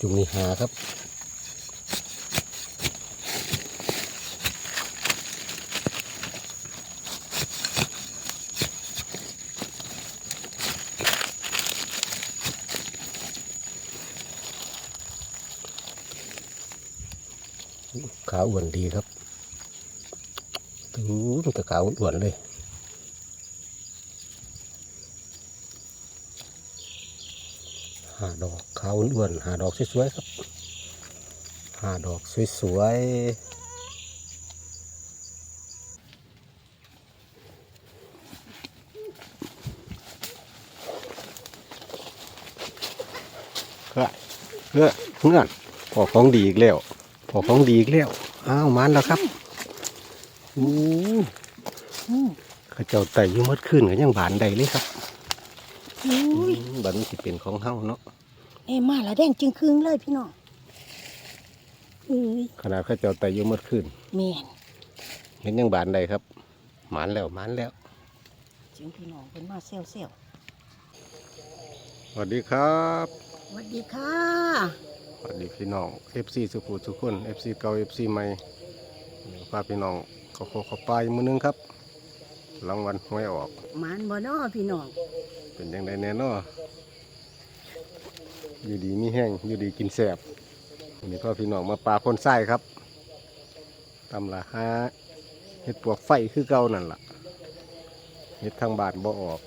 จุงนี่หาครับขาอ้วนดีครับดูมันก็ขาอ้วนเลย หาดอกขาวอ้วนๆหาดอกสวยๆครับ หาดอกสวยๆก็เพื่อเพื่อนพอของดีอีกแล้วพอของดีอีกแล้ว อ้าวมันแล้วครับอู้เข้าเจ้าไต่อยุ่มัดขึ้นกันยังบานใดเลยครับอุ้ยอืมบัดนี้สิเป็นของเฮาเนาะ เอ้มาละแดงจึงครึ่งเลยพี่น้องอุ้ยขนาดเข้าเจ้าไต่อยุ่มัดขึ้นแม่นเห็นยังบานใดครับ หมานแล้วหมานแล้วจึงพี่น้องเป็นมาเซลเซลสวัสดีครับสวัสดีค่ะสวัสดีพี่น้อง FC สุขุทุกคน FC เก่า FC ใหม่พาพี่น้องเขาโคเขาปลายมือนึงครับรางวัลหวยออกหมานบ่น้อพี่น้องเป็นยังไงแน่นอ อยู่ดีมีแห้งอยู่ดีกินแสบวันนี้พ่อพี่น้องมาปลาพ่นไส้ครับตำละห้าเห็ดปวกไฟคือเก่านั่นล่ะเห็ดทางบาทบ่ออก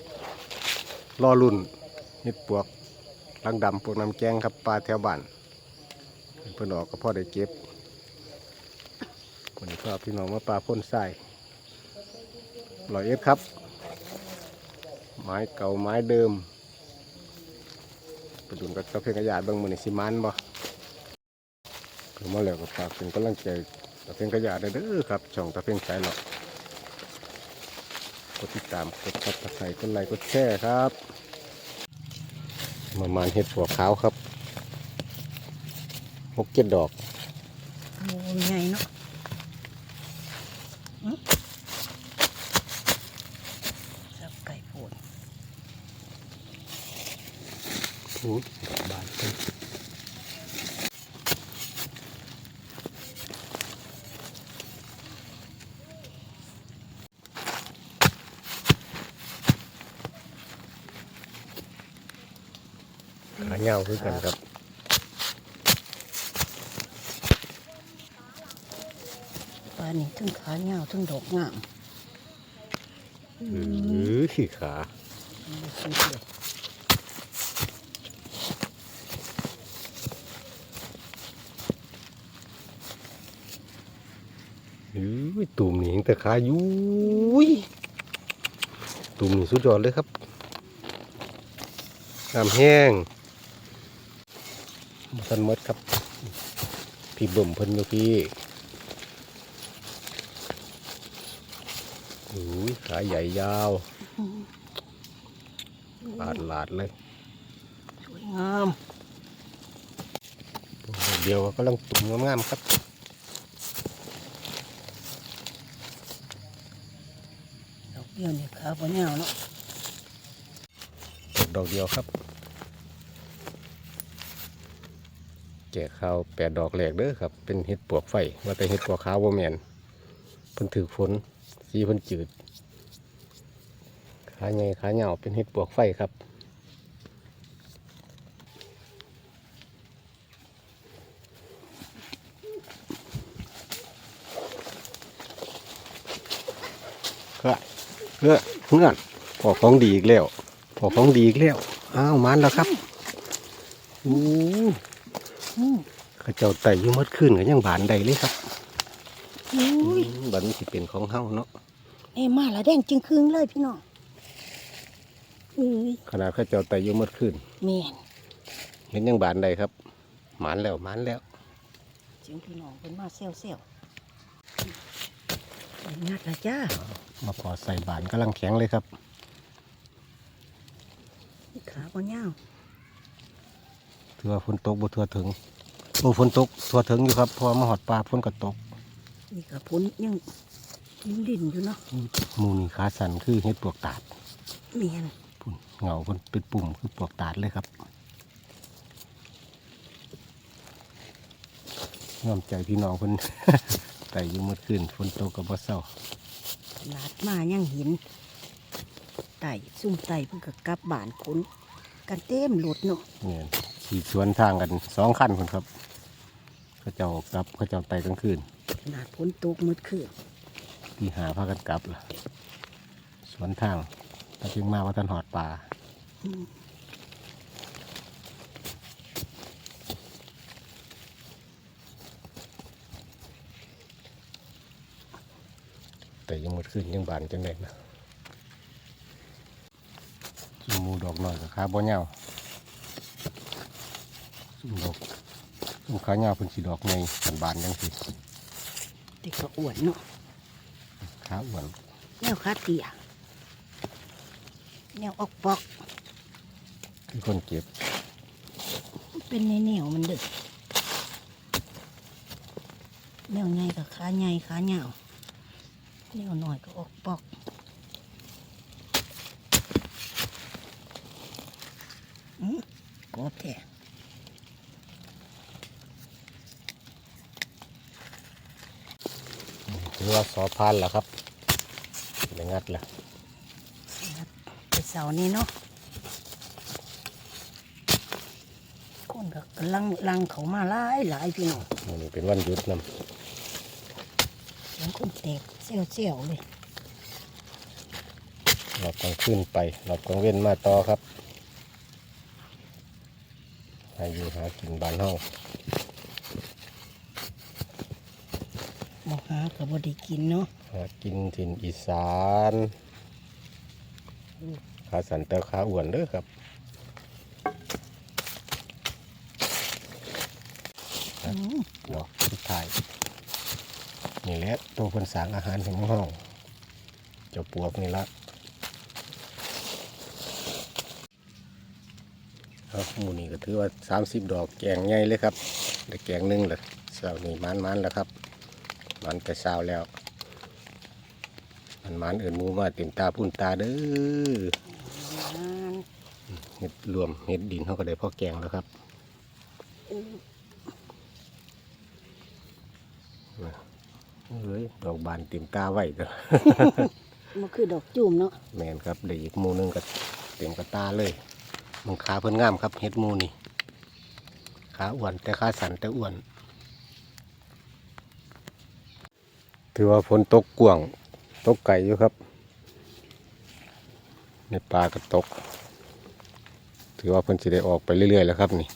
รอรุ่นเห็ดปวกลังดำพวกน้ำแกงครับปลาแถวบ้านเพิ่นออกก็พ่อได้เก็บวันนี้พ่อพี่น้องมาปลาพ่นไส้ลอยเอ็ดครับ ไม้เก่าไม้เดิม ไปดูกับตะเพียงกระยาเบางมือในสิมันบ่คือมาแล้วก็ฝากเป็นกำลังใจตะเพียงกระยาดเด้อครับ ช่องตะเพียงสายหรอกกดติดตามกดซับสไครต์กดไลค์กดแชร์ครับ ประมาณเห็ดหัวขาวครับหกเจ็ดดอก โอ้ยใหญ่เนาะอื้อสับไก่โพด อู้ดอกบานเต็ม ขาเงาคือกันครับปลานี่ทั้งขาเงาวทั้งดอกงามอือขี้ขาสวยๆอือตุ่มนี่ยังแต่ขายุยตุ่มนี่สุดยอดเลยครับน้ำแห้ง สันหมดครับ พี่เบิ่มเพิ่นอยู่พี่อุ้ยขาใหญ่ยาวลาดลาดเลย สวยงาม เดียวก็กำลังตุ่มงามๆครับดอกเดียวนี่ขาบ่ยาวเนาะตกดอกเดียวครับ แก่ข้าวแปดดอกแหลกเด้อครับ เป็นเห็ดปวกไฟว่าแต่เห็ดปวกขาวบ่แมนเพิ่นถือฝนสีเพิ่นจืดขาใหญ่ขาเหยาเป็นเห็ดปวกไฟครับก็เพื่อเพื่อนพอของดีอีกแล้วพอของดีอีกแล้วอ้าวมันแล้วครับอู้ ข้าเจ้าไต่อยุ่มัดขึ้นกันยังบานใดเลยครับอุ้ยบัดนี้สิเป็นของเฮาเนาะเอ้มาละแดงจึงครึ่งเลยพี่น้องอุ้ยขนาดเข้าเจ้าไต่อยุ่มัดขึ้นแม่นเห็นยังบานใดครับหมานแล้วหมานแล้วจึงพี่น้องเป็นมาเซลเซลงัดละจ้ามาพอใส่บานกำลังแข็งเลยครับขาบ่ยาวถือว่าฝนตกบ่ทั่วถึง โอ้ฝนตกทั่วถึงอยู่ครับเพราะว่ามาหอดปลาฝนก็ตกนี่ก็พ้นยังยิ้มดินอยู่เนาะหมูนี่ขาสั่นคือเห็ดปวกตาดเมียนปุ่นเงาเพิ่นเป็นปุ่มคือปวกตาดเลยครับยอมใจพี่น้องเพิ่นแต่อยังมืดขึ้นฝนตกกับบ่เศร้าลาดมายังเห็นไต่ซุ่มไต่เพิ่งกับกลับบ้านคนกันเต็มรถเนาะเนี่ยขี่สวนทางกันสองคันคนครับ เขาเจ้ากลับเขาเจ้าไต่กลางคืนขนาดฝนตกมืดขึ้นที่หาพากันกลับล่ะสวนทางถ้าจึงมาว่าท่านหอดป่าแต่ยังหมดขึ้นยังบานจังไดนะซุ่มหมูดอกหน่อยกับขาบ่เหงาซุ่มดอก ซุ่มขาเหงาเป็นสีดอกไงกันบานจังสิแต่ก็อ้วนเนาะขาอ้วนแนวขาเตียแนวออกปอกคือคนเก็บ เป็นในแนวมันดึกแนวใหญ่กับขาใหญ่ขาเหยาวแนวหน่อยก็ออกปอกอืมกรอบแท้ ถือว่าสอพานแล้วครับได้งัดแล้วไปเสาร์นี้เนาะคนก็กำลังลังเขามาหลายหลายพี่น้องวันนี้เป็นวันหยุดนเสียงคนแตกเซี่ยวเซี่ยวๆเลยำเราต้องขึ้นไปเราต้องเว้นมาต่อครับหาอยู่หากินบ้านเฮา หมอหากับบไดีกินเนาะหากินถิ่นอีสานขาสันแต่ขาอ้วนเด้อครับอืมดอกสุดท้ายนี่แหละตัวคนสร้างอาหารของห้องเจ้าปวกนี่ละครับหมูนี่ก็ถือว่าสามสิบดอกแกงใหญ่เลยครับได้แกงหนึงเลยเช้านี่มันมันๆแล้วครับ มันแต่เช้าแล้วมันมันเอื่นหมูมาเต็มตาพุ่นตาเด้ออ่านเห็ดรวมเห็ดดินเขาก็ได้พ่อแกงแล้วครับอืมเฮ้ยดอกบานเต็มตาไว้เด้อมันคือดอกจุ่มเนาะแมนครับได้อีกหมูหนึงก็เต็มกระตาเลยมันขาเพิ่นงามครับเห็ดหมูนี่ขาอ้วนแต่ขาสันแต่อ้วน ถือว่าฝนตกกวางตกไก่อยู่ครับในป่าก็ตก ถือว่าเพิ่นสิได้ออกไปเรื่อยๆแล้วครับนี่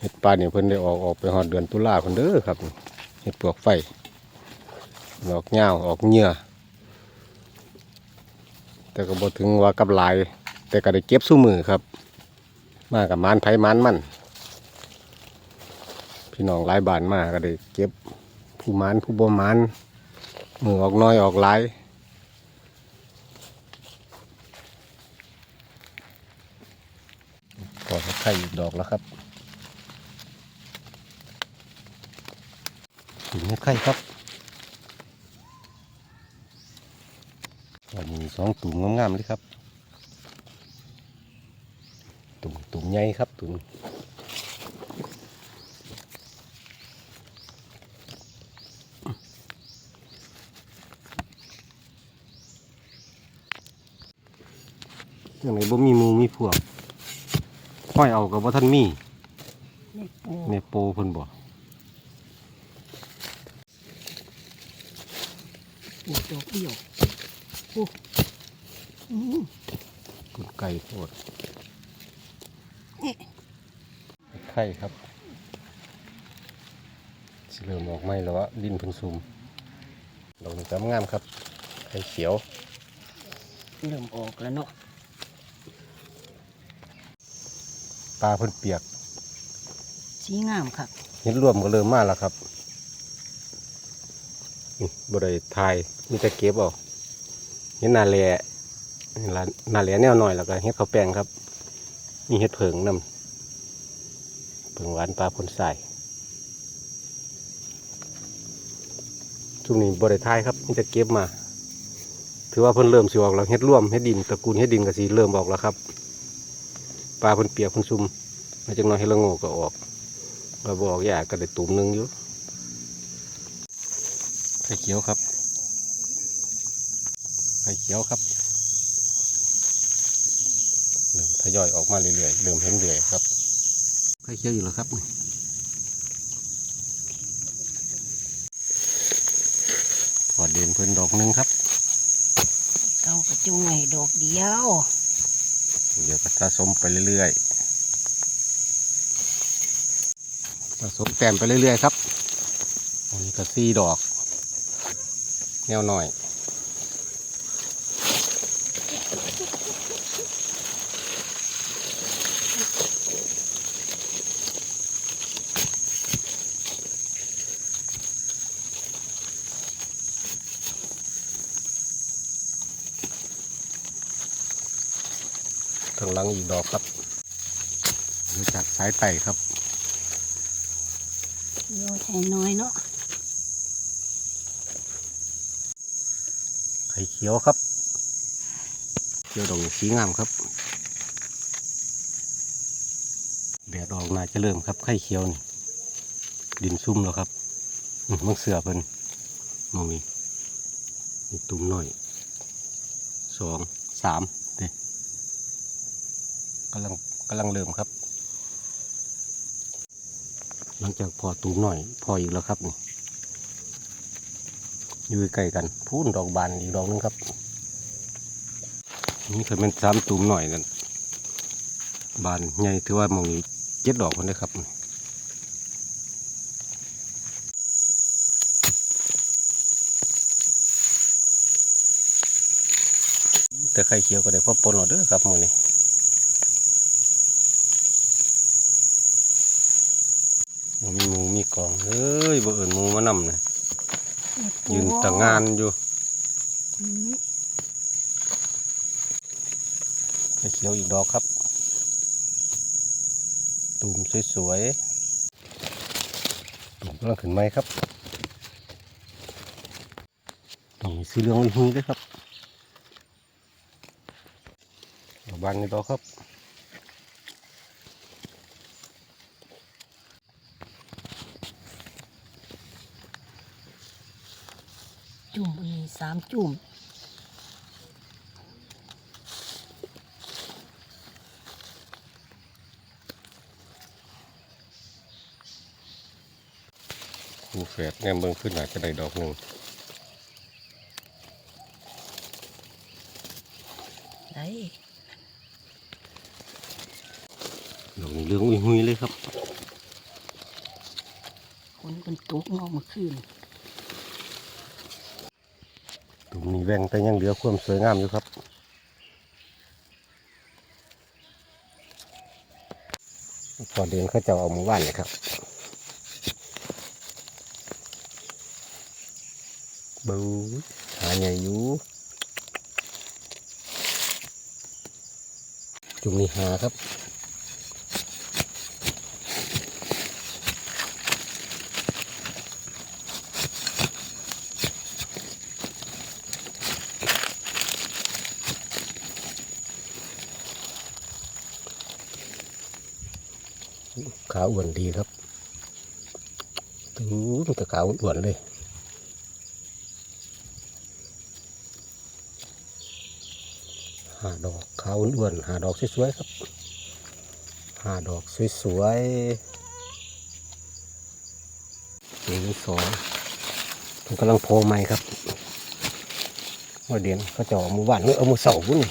เห็ดป่าเนี่เพิ่นได้ออกออกไปหอดเดือนตุลาเพิ่นเด้อครับเห็ดปลวกไฟออกเหงาออกเหงื่อแต่ก็บ่ถึงว่ากับลาย แต่ก็ได้เก็บสู้มือครับ มากับมานไผ่มานมัน พี่น้องหลายบานมาก็ได้เก็บ ผู้มานผู้บ่มานมือออกน้อยออกหลายพอสักไข่อีกดอกแล้วครับถึงไม่ไข่ครับวันนี้สองตุ่มงามๆเลยครับ ตุ่มตุ่มใหญ่ครับตุ่ม อย่างไรบ่มีหมูมีพวกห้อยเอากับว่าท่านมีนี่ปูในโปเพิ่นบ่ปูดอกเดี่ยวปูอืมกุดไก่โพดนี่ไข่ครับสิเริ่มออกไหมแล้ววะดินเพิ่นซุ่มดอกนี้ก็งามครับไข่เขียว เริ่มออกแล้วเนาะ ปลาเพิ่นเปียกสีงามครับเห็ดรวมก็เริ่มมาแล้วครับนี่บ่ได้ทายมีแต่เก็บเอาเห็ดนาแลนี่ละนาแลแนวหน่อยแล้วก็เห็ดข้าวแป้งครับมีเห็ดเผิงนำเผิงหวานปลาพ่นใส่ช่วงนี้บ่ได้ทายครับมีแต่เก็บมา ถือว่าเพิ่นเริ่มสิออกแล้วเห็ดร่วมเห็ดดินตระกูลเห็ดดินก็สิเริ่มออกแล้วครับ ปลาเพิ่นเปียกเพิ่นซุ่มมาจากหน้อยเห็ดละโงกก็ออกเราบอกอยากก็ได้ตุ่มหนึงอยู่ไข่เขียวครับไข่เขียวครับเริ่มทยอยออกมาเรื่อยๆเริ่มเห็นเรื่อยครับไข่เขียวอยู่แล้วครับนี่พอเด่นเพิ่นดอกหนึงครับเก้ากระจุงให้ดอกเดียว เดี๋ยวก็สะสมไปเรื่อยๆสะสมแต้มไปเรื่อยๆครับอันนี้ก็สี่ดอก แนวหน่อย ทางหลังอีกดอกครับดูจากสายไต่ครับเดียวแทนน้อยเนาะไข่เขียวครับเขียวดอกนี้สีงามครับแดดออกน่าจะเริ่มครับไข่เขียวนี่ดินซุ่มแล้วครับอื้อมังเสือเพิ่นมองนี่มีตุ่มหน่อยสองสามเด้ กำลังกำลังเริ่มครับ หลังจากพอตุ่มหน่อย พออีกแล้วครับนี่อยู่ใกล้กันพูนดอกบานอีกดอกนึงครับ นี่เคยเป็นสามตุ่มหน่อยนั่นบานใหญ่ถือว่ามองนี้เจ็ดดอกคนเลยครับแต่ไข่เขียวก็ได้พอปนหรอเด้อครับมือนี้ มีหมูมีกองเอ้ยบ่เอิญมูมานำนะยืนต่างงานอยู่อืมไข่เขียวอีกดอกครับ ตูมสวยๆตูมกำลังขึ้นไหมครับตรงนี้สีเหลืองหุยๆเลยครับดอกบานนี่ดอกครับ จุ่มมันมีสามจุ่มมีแฝดแง่เบิ่งขึ้นอาจจะได้ดอกหนึ่งได้ดอกนี้เหลืองหุยๆเลยครับ คนเป็นตุกเงาเมื่อคืน มนี้แหว่งแต่ยังเหลือความสวยงามอยู่ครับพอเดินเขาจะเอาหมู่บ้านเลยครับ บูหาใหญ่อยู่จุงนี้หาครับ ขาอ้วนดีครับดูมันก็ขาอ้วนเลยหาดอกขาวอ้วนหาดอกสวยๆครับหาดอกสวยๆหนึ่งสองมันกำลังโผล่ใหม่ครับว่าเดียนเขาจะเอาหมู่บ้านเอามู่เสาบุ้นี่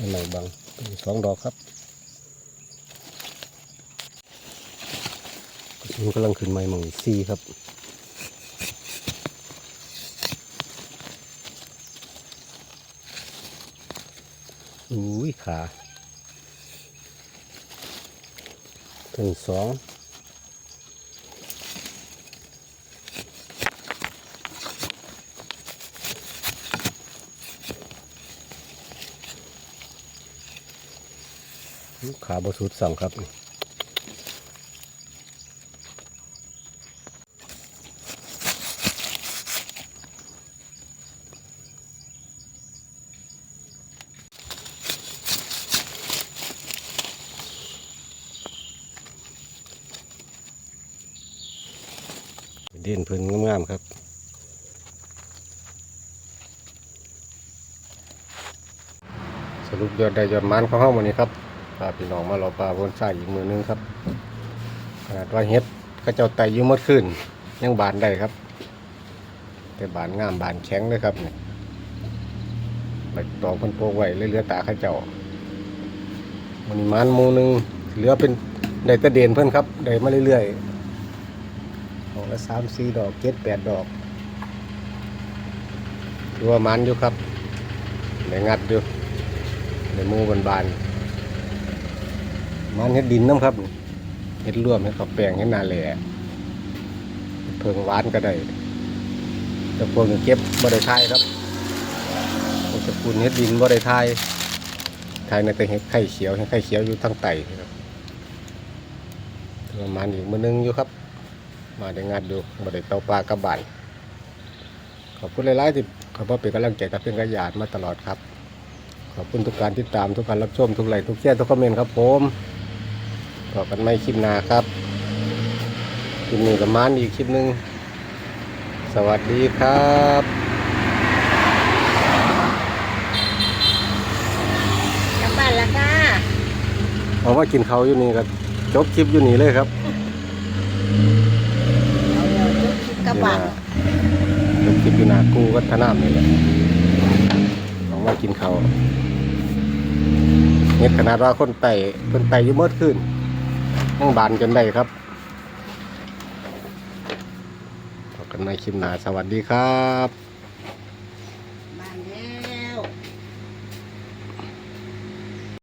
อะไรบางเป็นสองดอกครับ มันกำลังขึ้นใหม่หมองสี่ครับอุ้ยขาถึงสองขาบสุดสั่งครับ ด่นเพิ่นงามๆครับสรุปยอดได้ยอดมันของเฮาวันนี้ครับพาพี่น้องมาเรอปลาบนสายอีกมือนึงครับขนาดว่าเฮ็ดก็เจ้าไตยู่มดขึ้น ยังบานได้ครับ แต่บานงามบานแข็งเลยครับนี่ใบตองเพิ่นโปกไว้เรื่อตาข้าเจ้ามันนี้มันมูหนึงเหลือเป็นได้แตะเด่นเพิ่อนครับได้มาเรื่อยๆ ดอกละสามสี่ดอกเจ็ดแปดดอกถือว่ามันอยู่ครับได้งัดอยู่ในหมูบานบานมันเฮ็ดดินน้ำครับเฮ็ดร่วมเฮ็ดข้าวแป้งเฮ็ดนาแหล่เพิ่งหวานก็ได้แต่พวกเก็บบ่ได้ทายครับพวกตะกูลเฮ็ดดินบ่ได้ทายทายในแต่เฮ็ดไข่เขียวเฮ็ดไข่เขียวอยู่ทางใต้ครับประมาณอีกมือนึงอยู่ครับ มาได้งานดูบ่ได้เตาปลากลับบ้านขอบคุณหลายๆที่เขอเป็นกำลังใจกับเพื่อนกระยาดมาตลอดครับ ขอบคุณทุกการติดตามทุกการรับชมทุกไลค์ทุกแชร์ทุกคอมเมนต์ครับผมต่อกันไม่คลิปหน้าครับคลิปนี้ประมาณอีกคลิปหนึ่งสวัสดีครับกลับบ้านแล้วค่ะเอาว่ากินเขาวอยู่นี่ก็จบคลิปอยู่นี่เลยครับเอาเดี๋ยว ดคลิปกลับานจบคลิปอยู่นากูวัฒนามนี่แหละลองมากินเขาเน็ดขนาดว่าคนไต่คนไต่ยุ่เมื่อคืนต้องบานจนได้ครับพบกันในคลิปหน้าสวัสดีครับ